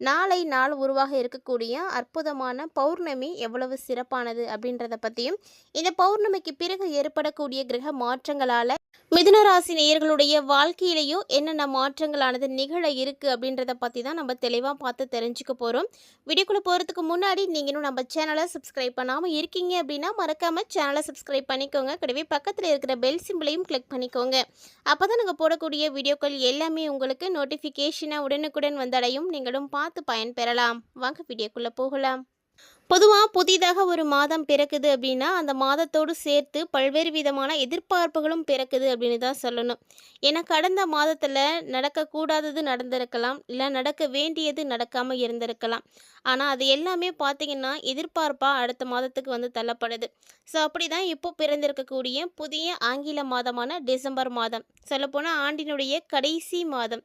நாளை நாள் உருவாக இருக்கக்கூடிய அற்புதமான பௌர்ணமி எவ்வளவு சிறப்பானது அப்படின்றத பற்றியும் இந்த பௌர்ணமிக்கு பிறகு ஏற்படக்கூடிய கிரக மாற்றங்களால் மிதுனராசி நேயர்களுடைய வாழ்க்கையிலையும் என்னென்ன மாற்றங்களானது நிகழ இருக்குது அப்படின்றத பற்றி தான் நம்ம தெளிவாக பார்த்து தெரிஞ்சுக்க போகிறோம் வீடியோக்குள்ளே போகிறதுக்கு முன்னாடி நீங்கள் இன்னும் நம்ம சேனலை சப்ஸ்கிரைப் பண்ணாமல் இருக்கீங்க அப்படின்னா மறக்காமல் சேனலை சப்ஸ்கிரைப் பண்ணிக்கோங்க. கூடவே பக்கத்தில் இருக்கிற பெல் சிம்பிளையும் கிளிக் பண்ணிக்கோங்க. அப்போ தான் நாங்கள் போடக்கூடிய வீடியோக்கள் எல்லாமே உங்களுக்கு நோட்டிஃபிகேஷனாக உடனுக்குடன் வந்தடையும். நீங்களும் பார்த்து பார்த்து பயன்பெறலாம். வாங்க வீடியோக்குள்ளே போகலாம். பொதுவாக புதிதாக ஒரு மாதம் பிறக்குது அப்படின்னா அந்த மாதத்தோடு சேர்த்து பல்வேறு விதமான எதிர்பார்ப்புகளும் பிறக்குது அப்படின்னு தான் சொல்லணும். ஏன்னா கடந்த மாதத்தில் நடக்கக்கூடாதது நடந்திருக்கலாம் இல்லை நடக்க வேண்டியது நடக்காமல் இருந்திருக்கலாம். ஆனால் அது எல்லாமே பார்த்திங்கன்னா எதிர்பார்ப்பாக அடுத்த மாதத்துக்கு வந்து தள்ளப்படுது. ஸோ அப்படி தான் இப்போ பிறந்திருக்கக்கூடிய புதிய ஆங்கில மாதமான டிசம்பர் மாதம். சொல்லப்போனால் ஆண்டினுடைய கடைசி மாதம்.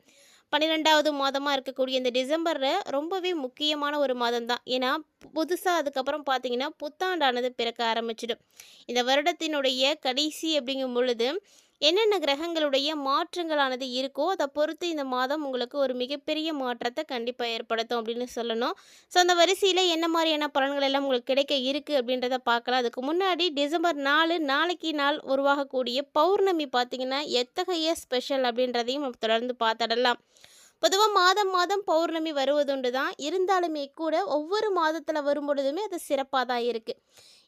பன்னிரெண்டாவது மாதமாக இருக்கக்கூடிய இந்த டிசம்பரில் ரொம்பவே முக்கியமான ஒரு மாதம் தான் ஏன்னா புதுசாக அதுக்கப்புறம் பார்த்தீங்கன்னா புத்தாண்டானது பிறக்க ஆரம்பிச்சிடும். இந்த வருடத்தினுடைய கடைசி அப்படிங்கும் பொழுது என்னென்ன கிரகங்களுடைய மாற்றங்களானது இருக்கோ அதை பொறுத்து இந்த மாதம் உங்களுக்கு ஒரு மிகப்பெரிய மாற்றத்தை கண்டிப்பாக ஏற்படுத்தும் அப்படின்னு சொல்லணும். ஸோ அந்த வரிசையில் என்ன மாதிரியான பலன்கள் எல்லாம் உங்களுக்கு கிடைக்க இருக்குது அப்படின்றத பார்க்கலாம். அதுக்கு முன்னாடி டிசம்பர் நாலு நாளைக்கு நாள் உருவாகக்கூடிய பௌர்ணமி பார்த்தீங்கன்னா எத்தகைய ஸ்பெஷல் அப்படின்றதையும் நம்ம தொடர்ந்து பார்த்துடலாம். பொதுவாக மாதம் மாதம் பௌர்ணமி வருவதுண்டு தான். இருந்தாலுமே கூட ஒவ்வொரு மாதத்தில் வரும் பொழுதுமே அது சிறப்பாக தான் இருக்குது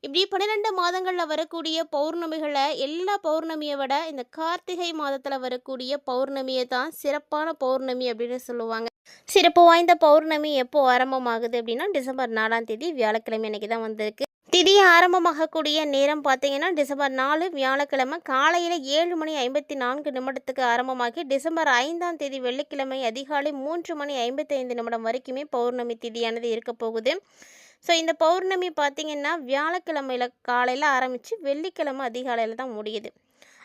இப்படி பன்னிரெண்டு மாதங்களில் வரக்கூடிய பௌர்ணமிகளை எல்லா பௌர்ணமியை விட இந்த கார்த்திகை மாதத்தில் வரக்கூடிய பௌர்ணமியை தான் சிறப்பான பௌர்ணமி அப்படின்னு சொல்லுவாங்க. சிறப்பு வாய்ந்த பௌர்ணமி எப்போ ஆரம்பமாகுது அப்படின்னா டிசம்பர் நாலாம் தேதி வியாழக்கிழமை அன்னைக்கு தான் வந்திருக்கு. திதி ஆரம்பமாகக்கூடிய நேரம் பார்த்தீங்கன்னா டிசம்பர் நாலு வியாழக்கிழமை காலையில் ஏழு மணி ஐம்பத்தி நான்கு நிமிடத்துக்கு ஆரம்பமாகி டிசம்பர் ஐந்தாம் தேதி வெள்ளிக்கிழமை அதிகாலை மூன்று மணி ஐம்பத்தைந்து நிமிடம் வரைக்குமே பௌர்ணமி திதியானது இருக்க போகுது. ஸோ இந்த பௌர்ணமி பார்த்தீங்கன்னா வியாழக்கிழமையில் காலையில் ஆரம்பித்து வெள்ளிக்கிழமை அதிகாலையில் தான் முடியுது.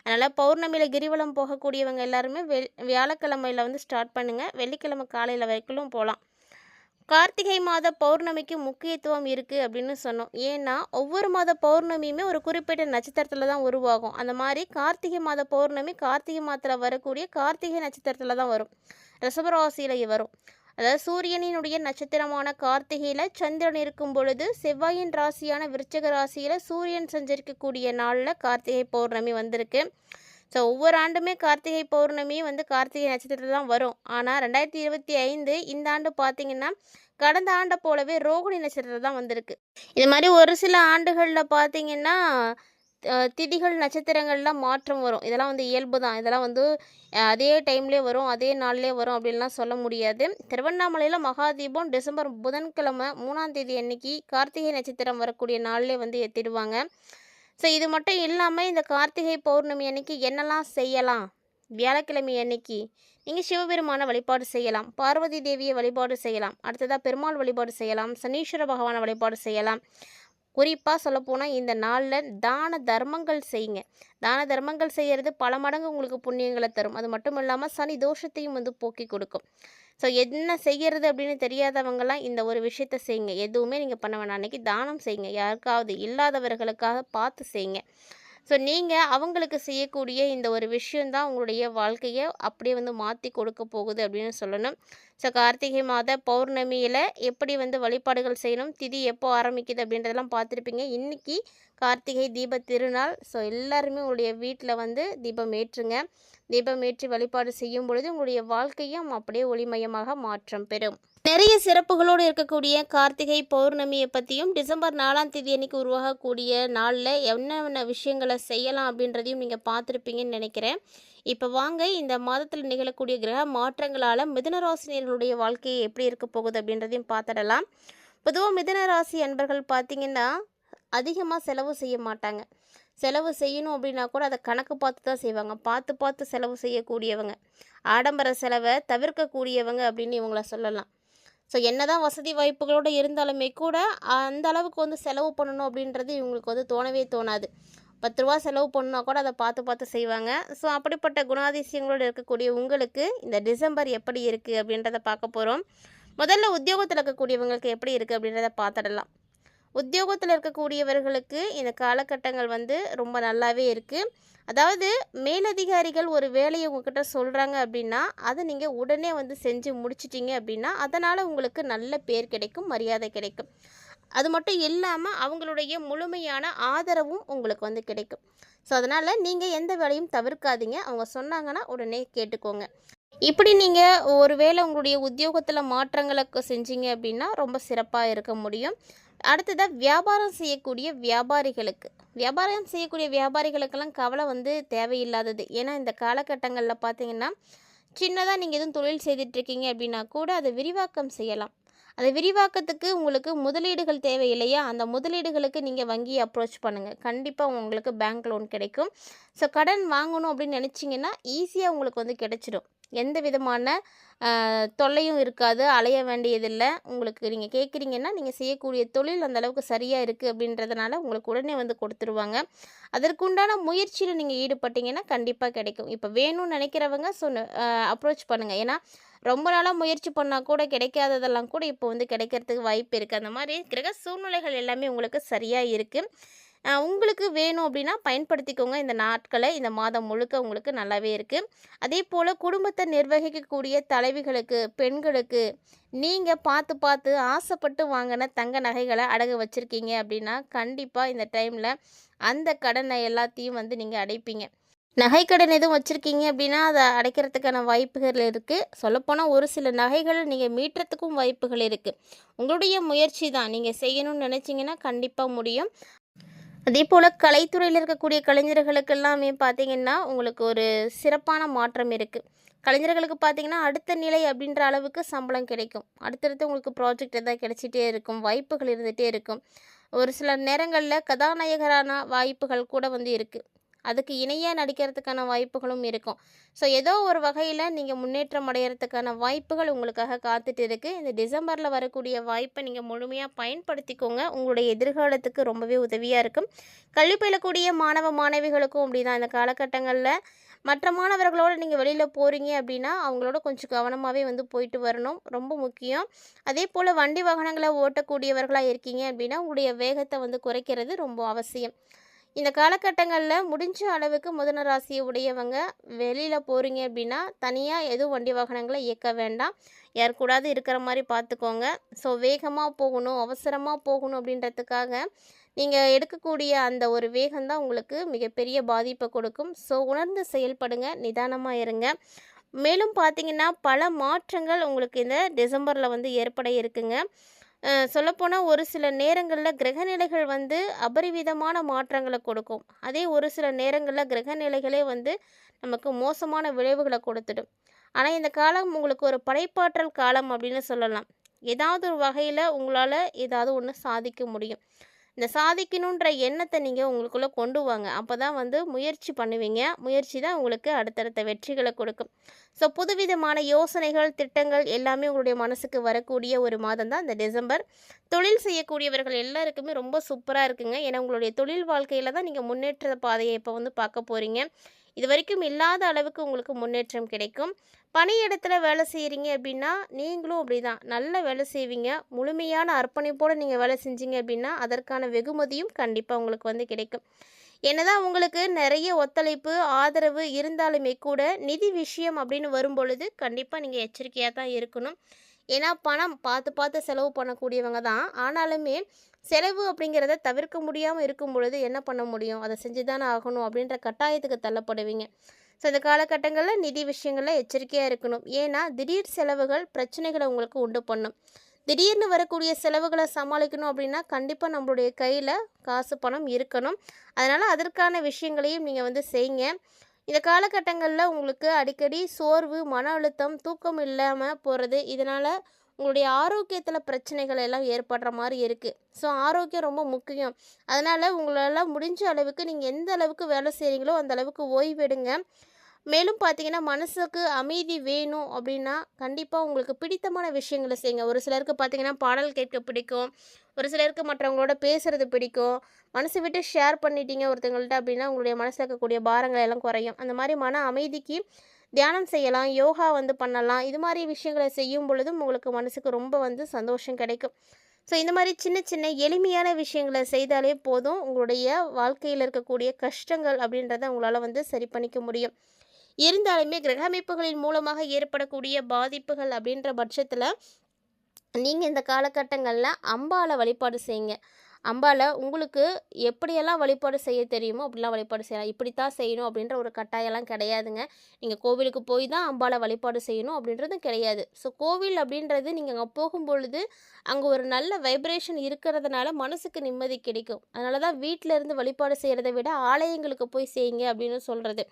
அதனால் பௌர்ணமியில் கிரிவலம் போகக்கூடியவங்க எல்லாருமே வெ வியாழக்கிழமையில் வந்து ஸ்டார்ட் பண்ணுங்கள் வெள்ளிக்கிழமை காலையில் வரைக்கும் போகலாம் கார்த்திகை மாத பௌர்ணமிக்கு முக்கியத்துவம் இருக்குது அப்படின்னு சொன்னோம். ஏன்னா ஒவ்வொரு மாத பௌர்ணமியுமே ஒரு குறிப்பிட்ட நட்சத்திரத்தில் தான் உருவாகும். அந்த மாதிரி கார்த்திகை மாத பௌர்ணமி கார்த்திகை மாதத்தில் வரக்கூடிய கார்த்திகை நட்சத்திரத்தில் தான் வரும். ரிஷபராசியில் வரும். அதாவது சூரியனினுடைய நட்சத்திரமான கார்த்திகையில் சந்திரன் இருக்கும் பொழுது செவ்வாயின் ராசியான விருச்சக ராசியில் சூரியன் சஞ்சரிக்கக்கூடிய நாளில் கார்த்திகை பௌர்ணமி வந்திருக்கு. ஸோ ஒவ்வொரு ஆண்டுமே கார்த்திகை பௌர்ணமி வந்து கார்த்திகை நட்சத்திரத்தில் தான் வரும். ஆனால் ரெண்டாயிரத்தி இருபத்தி ஐந்து இந்த ஆண்டு பார்த்தீங்கன்னா கடந்த ஆண்டை போலவே ரோகிணி நட்சத்திரம் தான் வந்திருக்கு. இது மாதிரி ஒரு சில ஆண்டுகளில் பார்த்தீங்கன்னா திதிகள் நட்சத்திரங்கள்லாம் மாற்றம் வரும். இதெல்லாம் வந்து இயல்பு தான். இதெல்லாம் வந்து அதே டைம்லேயே வரும் அதே நாள்லேயே வரும் அப்படின்லாம் சொல்ல முடியாது. திருவண்ணாமலையில் மகாதீபம் டிசம்பர் புதன்கிழமை மூணாம் தேதி அன்னைக்கு கார்த்திகை நட்சத்திரம் வரக்கூடிய நாள்லேயே வந்து ஏற்றிடுவாங்க ஸோ இது மட்டும் இல்லாமல் இந்த கார்த்திகை பௌர்ணமி அன்னைக்கு என்னெல்லாம் செய்யலாம்? வியாழக்கிழமை அன்னைக்கு நீங்கள் சிவபெருமான வழிபாடு செய்யலாம். பார்வதி தேவியை வழிபாடு செய்யலாம். அடுத்ததாக பெருமாள் வழிபாடு செய்யலாம். சனீஸ்வர பகவானை வழிபாடு செய்யலாம். குறிப்பாக சொல்லப்போனால் இந்த நாளில் தான தர்மங்கள் செய்யுங்க. தான தர்மங்கள் செய்கிறது பல மடங்கு உங்களுக்கு புண்ணியங்களை தரும். அது மட்டும் இல்லாமல் சனி தோஷத்தையும் வந்து போக்கி கொடுக்கும். ஸோ என்ன செய்கிறது அப்படின்னு தெரியாதவங்கலாம் இந்த ஒரு விஷயத்த செய்யுங்க. எதுவுமே நீங்கள் பண்ண வேணாம். அன்றைக்கி தானம் செய்யுங்க. யாருக்காவது இல்லாதவர்களுக்காக பார்த்து செய்யுங்க. ஸோ நீங்கள் அவங்களுக்கு செய்யக்கூடிய இந்த ஒரு விஷயந்தான் உங்களுடைய வாழ்க்கையை அப்படியே வந்து மாற்றி கொடுக்க போகுது அப்படின்னு சொல்லணும். ஸோ கார்த்திகை மாத பௌர்ணமியில் எப்படி வந்து வழிபாடுகள் செய்யணும் திதி எப்போ ஆரம்பிக்குது அப்படின்றதெல்லாம் பார்த்துருப்பீங்க. இன்றைக்கி கார்த்திகை தீப திருநாள். ஸோ எல்லாருமே உங்களுடைய வீட்டில் வந்து தீபம் ஏற்றுங்க. தீபம் ஏற்றி வழிபாடு செய்யும் பொழுது உங்களுடைய வாழ்க்கையும் அப்படியே ஒளிமயமாக மாற்றம் பெறும். நிறைய சிறப்புகளோடு இருக்கக்கூடிய கார்த்திகை பௌர்ணமியை பற்றியும் டிசம்பர் நாலாம் தேதி அன்னைக்கு உருவாகக்கூடிய நாளில் என்னென்ன விஷயங்களை செய்யலாம் அப்படின்றதையும் நீங்கள் பார்த்துருப்பீங்கன்னு நினைக்கிறேன். இப்போ வாங்க இந்த மாதத்தில் நிகழக்கூடிய கிரக மாற்றங்களால் மிதனராசினியர்களுடைய வாழ்க்கை எப்படி இருக்க போகுது அப்படின்றதையும் பார்த்துடலாம். பொதுவாக மிதனராசி அன்பர்கள் பார்த்தீங்கன்னா அதிகமாக செலவு செய்ய மாட்டாங்க. செலவு செய்யணும் அப்படின்னா கூட அதை கணக்கு பார்த்து தான் செய்வாங்க. பார்த்து பார்த்து செலவு செய்யக்கூடியவங்க. ஆடம்பர செலவை தவிர்க்கக்கூடியவங்க அப்படின்னு இவங்கள சொல்லலாம். ஸோ என்னதான் வசதி வாய்ப்புகளோடு இருந்தாலுமே கூட அந்த அளவுக்கு வந்து செலவு பண்ணணும் அப்படின்றது இவங்களுக்கு வந்து தோணவே தோணாது. பத்து ரூபா செலவு பண்ணால் கூட அதை பார்த்து பார்த்து செய்வாங்க. ஸோ அப்படிப்பட்ட குணாதிசயங்களோடு இருக்கக்கூடிய உங்களுக்கு இந்த டிசம்பர் எப்படி இருக்குது அப்படின்றத பார்க்க போகிறோம் முதல்ல உத்தியோகத்தில் இருக்கக்கூடியவங்களுக்கு எப்படி இருக்குது அப்படின்றத பார்த்துடலாம். உத்தியோகத்தில் இருக்கக்கூடியவர்களுக்கு இந்த காலகட்டங்கள் வந்து ரொம்ப நல்லாவே இருக்குது அதாவது மேலதிகாரிகள் ஒரு வேலையை உங்ககிட்ட சொல்கிறாங்க அப்படின்னா அதை நீங்கள் உடனே வந்து செஞ்சு முடிச்சிட்டிங்க அப்படின்னா அதனால் உங்களுக்கு நல்ல பேர் கிடைக்கும் மரியாதை கிடைக்கும். அது மட்டும் இல்லாமல் அவங்களுடைய முழுமையான ஆதரவும் உங்களுக்கு வந்து கிடைக்கும். ஸோ அதனால் நீங்கள் எந்த வேலையும் தவிர்க்காதீங்க. அவங்க சொன்னாங்கன்னா உடனே கேட்டுக்கோங்க. இப்படி நீங்கள் ஒரு வேளை உங்களுடைய உத்தியோகத்தில் மாற்றங்களை செஞ்சீங்க அப்படின்னா ரொம்ப சிறப்பாக இருக்க முடியும். அடுத்ததாக வியாபாரம் செய்யக்கூடிய வியாபாரிகளுக்கு. வியாபாரம் செய்யக்கூடிய வியாபாரிகளுக்கெல்லாம் கவலை வந்து தேவையில்லாதது. ஏன்னா இந்த காலகட்டங்களில் பார்த்தீங்கன்னா சின்னதாக நீங்கள் எதுவும் தொழில் செய்துட்ருக்கீங்க அப்படின்னா கூட அதை விரிவாக்கம் செய்யலாம். அதை விரிவாக்கத்துக்கு உங்களுக்கு முதலீடுகள் தேவை இல்லையா அந்த முதலீடுகளுக்கு நீங்கள் வங்கியை அப்ரோச் பண்ணுங்கள் கண்டிப்பாக உங்களுக்கு பேங்க் லோன் கிடைக்கும். ஸோ கடன் வாங்கணும் அப்படின்னு நினச்சிங்கன்னா ஈஸியாக உங்களுக்கு வந்து கிடைச்சிடும். எந்த விதமான தொல்லையும் இருக்காது அலைய வேண்டியதில்லை. உங்களுக்கு நீங்கள் கேட்குறீங்கன்னா நீங்கள் செய்யக்கூடிய தொழில் அந்தளவுக்கு சரியாக இருக்குது அப்படின்றதுனால உங்களுக்கு உடனே வந்து கொடுத்துருவாங்க. அதற்குண்டான முயற்சியில் நீங்கள் ஈடுபட்டீங்கன்னா கண்டிப்பாக கிடைக்கும். இப்போ வேணும்னு நினைக்கிறவங்க சொன்ன அப்ரோச் பண்ணுங்கள் ஏன்னா ரொம்ப நாளாக முயற்சி பண்ணால் கூட கிடைக்காததெல்லாம் கூட இப்போ வந்து கிடைக்கிறதுக்கு வாய்ப்பு இருக்குது அந்த மாதிரி கிரக சூழ்நிலைகள் எல்லாமே உங்களுக்கு சரியாக இருக்குது உங்களுக்கு வேணும் அப்படின்னா பயன்படுத்திக்கோங்க. இந்த நாட்களை இந்த மாதம் முழுக்க உங்களுக்கு நல்லாவே இருக்குது அதே போல் குடும்பத்தை நிர்வகிக்கக்கூடிய தலைவிகளுக்கு பெண்களுக்கு நீங்கள் பார்த்து பார்த்து ஆசைப்பட்டு வாங்கின தங்க நகைகளை அடகு வச்சுருக்கீங்க அப்படின்னா கண்டிப்பாக இந்த டைமில் அந்த கடனை எல்லாத்தையும் வந்து நீங்கள் அடைப்பீங்க. நகைக்கடன் எதுவும் வச்சுருக்கீங்க அப்படின்னா அதை அடைக்கிறதுக்கான வாய்ப்புகள் இருக்குது சொல்லப்போனால் ஒரு சில நகைகளை நீங்கள் மீட்டுறதுக்கும் வாய்ப்புகள் இருக்குது உங்களுடைய முயற்சி தான். நீங்கள் செய்யணும்னு நினச்சிங்கன்னா கண்டிப்பாக முடியும். அதே போல் கலைத்துறையில் இருக்கக்கூடிய கலைஞர்களுக்கு எல்லாமே பார்த்தீங்கன்னா உங்களுக்கு ஒரு சிறப்பான மாற்றம் இருக்குது கலைஞர்களுக்கு பார்த்திங்கன்னா அடுத்த நிலை அப்படின்ற அளவுக்கு சம்பளம் கிடைக்கும். அடுத்தடுத்து உங்களுக்கு ப்ராஜெக்ட் எதாவது கிடைச்சிட்டே இருக்கும் வாய்ப்புகள் இருந்துகிட்டே இருக்கும். ஒரு சில நேரங்களில் கதாநாயகரான வாய்ப்புகள் கூட வந்து இருக்குது அதுக்கு இணையாக நடிக்கிறதுக்கான வாய்ப்புகளும் இருக்கும். ஸோ ஏதோ ஒரு வகையில் நீங்கள் முன்னேற்றம் அடையிறதுக்கான வாய்ப்புகள் உங்களுக்காக காத்துட்டு இருக்குது இந்த டிசம்பரில் வரக்கூடிய வாய்ப்பை நீங்கள் முழுமையாக பயன்படுத்திக்கோங்க. உங்களுடைய எதிர்காலத்துக்கு ரொம்பவே உதவியாக இருக்கும். கல்வி பயிலக்கூடிய மாணவ மாணவிகளுக்கும் அப்படி தான் இந்த காலகட்டங்களில் மற்ற மாணவர்களோடு நீங்கள் வெளியில் போகிறீங்க அப்படின்னா அவங்களோட கொஞ்சம் கவனமாகவே வந்து போயிட்டு வரணும். ரொம்ப முக்கியம். அதே போல் வண்டி வாகனங்களை ஓட்டக்கூடியவர்களாக இருக்கீங்க அப்படின்னா உங்களுடைய வேகத்தை வந்து குறைக்கிறது ரொம்ப அவசியம். இந்த காலகட்டங்களில் முடிஞ்ச அளவுக்கு முதன ராசியை உடையவங்க வெளியில் போகிறீங்க அப்படின்னா தனியாக எதுவும் வண்டி வாகனங்களை இயக்க வேண்டாம். யார் கூடாது இருக்கிற மாதிரி பார்த்துக்கோங்க ஸோ வேகமாக போகணும் அவசரமாக போகணும் அப்படின்றதுக்காக நீங்கள் எடுக்கக்கூடிய அந்த ஒரு வேகம்தான் உங்களுக்கு மிகப்பெரிய பாதிப்பை கொடுக்கும். ஸோ உணர்ந்து செயல்படுங்க நிதானமாக இருங்க. மேலும் பார்த்தீங்கன்னா பல மாற்றங்கள் உங்களுக்கு இந்த டிசம்பரில் வந்து ஏற்பட இருக்குங்க. சொல்லப்போனால் ஒரு சில நேரங்களில் கிரகநிலைகள் வந்து அபரிவிதமான மாற்றங்களை கொடுக்கும். அதே ஒரு சில நேரங்களில் கிரகநிலைகளே வந்து நமக்கு மோசமான விளைவுகளை கொடுத்துடும். ஆனால் இந்த காலம் உங்களுக்கு ஒரு படைப்பாற்றல் காலம் அப்படின்னு சொல்லலாம். ஏதாவது ஒரு வகையில் உங்களால் ஏதாவது ஒன்று சாதிக்க முடியும். இந்த சாதிக்கணுன்ற எண்ணத்தை நீங்கள் உங்களுக்குள்ளே கொண்டு வாங்க. அப்போ தான் வந்து முயற்சி பண்ணுவீங்க. முயற்சி தான் உங்களுக்கு அடுத்தடுத்த வெற்றிகளை கொடுக்கும். ஸோ புதுவிதமான யோசனைகள் திட்டங்கள் எல்லாமே உங்களுடைய மனசுக்கு வரக்கூடிய ஒரு மாதம் தான் இந்த டிசம்பர். தொழில் செய்யக்கூடியவர்கள் எல்லாருக்குமே ரொம்ப சூப்பராக இருக்குங்க. ஏன்னா உங்களுடைய தொழில் வாழ்க்கையில் தான் நீங்கள் முன்னேற்ற பாதையை இப்போ வந்து பார்க்க போகிறீங்க இது வரைக்கும் இல்லாத அளவுக்கு உங்களுக்கு முன்னேற்றம் கிடைக்கும். பணியிடத்தில் வேலை செய்கிறீங்க அப்படின்னா நீங்களும் அப்படி தான் நல்ல வேலை செய்வீங்க. முழுமையான அர்ப்பணிப்போடு நீங்கள் வேலை செஞ்சீங்க அப்படின்னா அதற்கான வெகுமதியும் கண்டிப்பாக உங்களுக்கு வந்து கிடைக்கும். என்னதான் உங்களுக்கு நிறைய ஒத்துழைப்பு ஆதரவு இருந்தாலுமே கூட நிதி விஷயம் அப்படின்னு வரும்பொழுது கண்டிப்பாக நீங்கள் எச்சரிக்கையாக தான் இருக்கணும். ஏன்னா பணம் பார்த்து பார்த்து செலவு பண்ணக்கூடியவங்க தான். ஆனாலுமே செலவு அப்படிங்கிறத தவிர்க்க முடியாமல் இருக்கும் பொழுது என்ன பண்ண முடியும்? அதை செஞ்சு தானே ஆகணும் அப்படின்ற கட்டாயத்துக்கு தள்ளப்படுவீங்க. ஸோ இந்த காலகட்டங்களில் நிதி விஷயங்களில் எச்சரிக்கையாக இருக்கணும். ஏன்னா திடீர் செலவுகள் பிரச்சனைகளை உங்களுக்கு உண்டு பண்ணும். திடீர்னு வரக்கூடிய செலவுகளை சமாளிக்கணும் அப்படின்னா கண்டிப்பாக நம்மளுடைய கையில் காசு பணம் இருக்கணும். அதனால் அதற்கான விஷயங்களையும் நீங்கள் வந்து செய்யுங்க. இந்த காலகட்டங்களில் உங்களுக்கு அடிக்கடி சோர்வு மன அழுத்தம் தூக்கம் இல்லாமல் போகிறது இதனால் உங்களுடைய ஆரோக்கியத்தில் பிரச்சனைகள் எல்லாம் ஏற்படுற மாதிரி இருக்குது ஸோ ஆரோக்கியம் ரொம்ப முக்கியம். அதனால் உங்களால் முடிஞ்ச அளவுக்கு நீங்கள் எந்த அளவுக்கு வேலை செய்கிறீங்களோ அந்த அளவுக்கு ஓய்வெடுங்க. மேலும் பார்த்தீங்கன்னா மனசுக்கு அமைதி வேணும் அப்படின்னா கண்டிப்பாக உங்களுக்கு பிடித்தமான விஷயங்களை செய்யுங்க. ஒரு சிலருக்கு பார்த்தீங்கன்னா பாடல் கேட்க பிடிக்கும். ஒரு சிலருக்கு மற்றவங்களோட பேசுறது பிடிக்கும். மனசு விட்டு ஷேர் பண்ணிட்டீங்க ஒருத்தங்கள்ட்ட அப்படின்னா உங்களுடைய மனசில் இருக்கக்கூடிய பாரங்கள் எல்லாம் குறையும். அந்த மாதிரி மன அமைதிக்கு தியானம் செய்யலாம் யோகா வந்து பண்ணலாம். இது மாதிரி விஷயங்களை செய்யும் பொழுதும் உங்களுக்கு மனசுக்கு ரொம்ப வந்து சந்தோஷம் கிடைக்கும். ஸோ இந்த மாதிரி சின்ன சின்ன எளிமையான விஷயங்களை செய்தாலே போதும் உங்களுடைய வாழ்க்கையில் இருக்கக்கூடிய கஷ்டங்கள் அப்படின்றத உங்களால் வந்து சரி பண்ணிக்க முடியும். இருந்தாலுமே கிரக அமைப்புகளின் மூலமாக ஏற்படக்கூடிய பாதிப்புகள் அப்படின்ற பட்சத்தில் நீங்கள் இந்த காலகட்டங்களில் அம்பாளை வழிபாடு செய்யுங்க. அம்பால உங்களுக்கு எப்படியெல்லாம் வழிபாடு செய்ய தெரியுமோ அப்படிலாம் வழிபாடு செய்யலாம். இப்படித்தான் செய்யணும் அப்படின்ற ஒரு கட்டாயம்லாம் கிடையாதுங்க. நீங்கள் கோவிலுக்கு போய் தான் அம்பாளை வழிபாடு செய்யணும் அப்படின்றதும் கிடையாது. ஸோ கோவில் அப்படின்றது நீங்கள் அங்கே போகும்பொழுது அங்கே ஒரு நல்ல வைப்ரேஷன் இருக்கிறதுனால மனசுக்கு நிம்மதி கிடைக்கும். அதனால தான் வீட்டில் இருந்து வழிபாடு செய்கிறத விட ஆலயங்களுக்கு போய் செய்யுங்க அப்படின்னு சொல்கிறது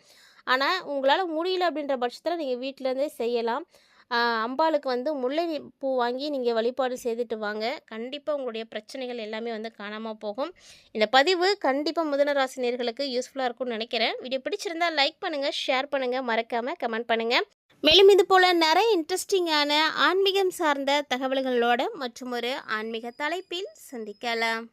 ஆனால் உங்களால் முடியல அப்படின்ற பட்சத்தில் நீங்கள் வீட்டிலேருந்தே செய்யலாம். அம்பாளுக்கு வந்து முல்லை பூ வாங்கி நீங்கள் வழிபாடு செய்துட்டு வாங்க. கண்டிப்பாக உங்களுடைய பிரச்சனைகள் எல்லாமே வந்து காணாமல் போகும். இந்த பதிவு கண்டிப்பாக முதல ராசினியர்களுக்கு யூஸ்ஃபுல்லாக இருக்கும்னு நினைக்கிறேன். வீடியோ பிடிச்சிருந்தால் லைக் பண்ணுங்கள் ஷேர் பண்ணுங்கள் மறக்காமல் கமெண்ட் பண்ணுங்கள் மேலும் இது போல் நிறைய இன்ட்ரெஸ்டிங்கான ஆன்மீகம் சார்ந்த தகவல்களோட மற்றும் ஒரு ஆன்மீக தலைப்பில் சந்திக்கலாம்.